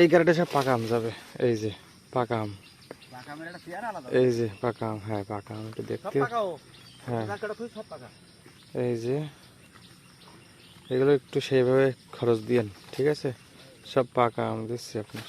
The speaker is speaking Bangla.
এই গাড়িটা সব পাকা আম যাবে। এই যে পাকা আম। এই যে পাকা আম হ্যাঁ পাকা আম একটু দেখতে। হ্যাঁ। এই যে এগুলো একটু সেইভাবে খরচ দিয়েন ঠিক আছে? সব পাকা আম দিচ্ছি আপনার।